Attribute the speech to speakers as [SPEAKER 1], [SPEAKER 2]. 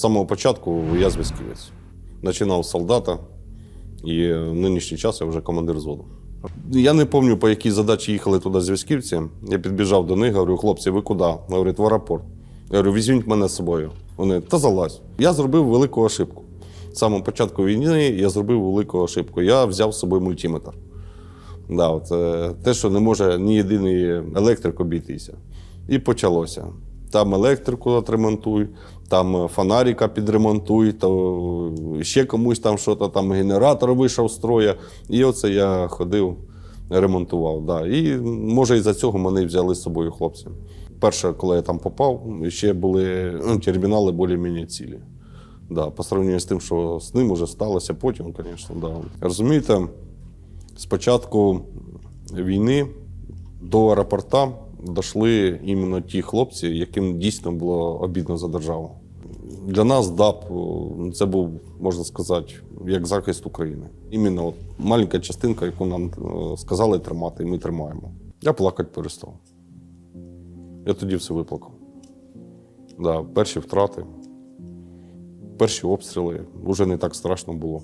[SPEAKER 1] з самого початку я зв'язківець. Починав солдата, і в нинішній час я вже командир взводу. Я не пам'ятаю, по якій задачі їхали туди зв'язківці. Я підбіжав до них, говорю, хлопці, ви куди? Говорять, в аеропорт. Я говорю, візьміть мене з собою. Вони, та залазь. Я зробив велику ошибку. З самого початку війни я зробив велику ошибку. Я взяв з собою мультиметр. Да, от, е, те, що не може ні єдиний електрик обійтися. І почалося. Там електрику отремонтуй, там е, фонарика підремонтуй, то ще комусь там щось, там генератор вийшов з строя. І оце я ходив, ремонтував. Да. І може із-за цього мене взяли з собою хлопці. Перше, коли я там попав, ще були ну, термінали більш-менш цілі. Да, по сравнению з тим, що з ним вже сталося потім, звісно. Да. Розумієте, з початку війни до аеропорта дійшли іменно ті хлопці, яким дійсно було обідно за державу. Для нас ДАП це був, можна сказати, як захист України. Іменно от маленька частинка, яку нам е, сказали тримати, і ми тримаємо. Я плакати перестав. Я тоді все виплакав. Да, перші втрати, перші обстріли вже не так страшно було.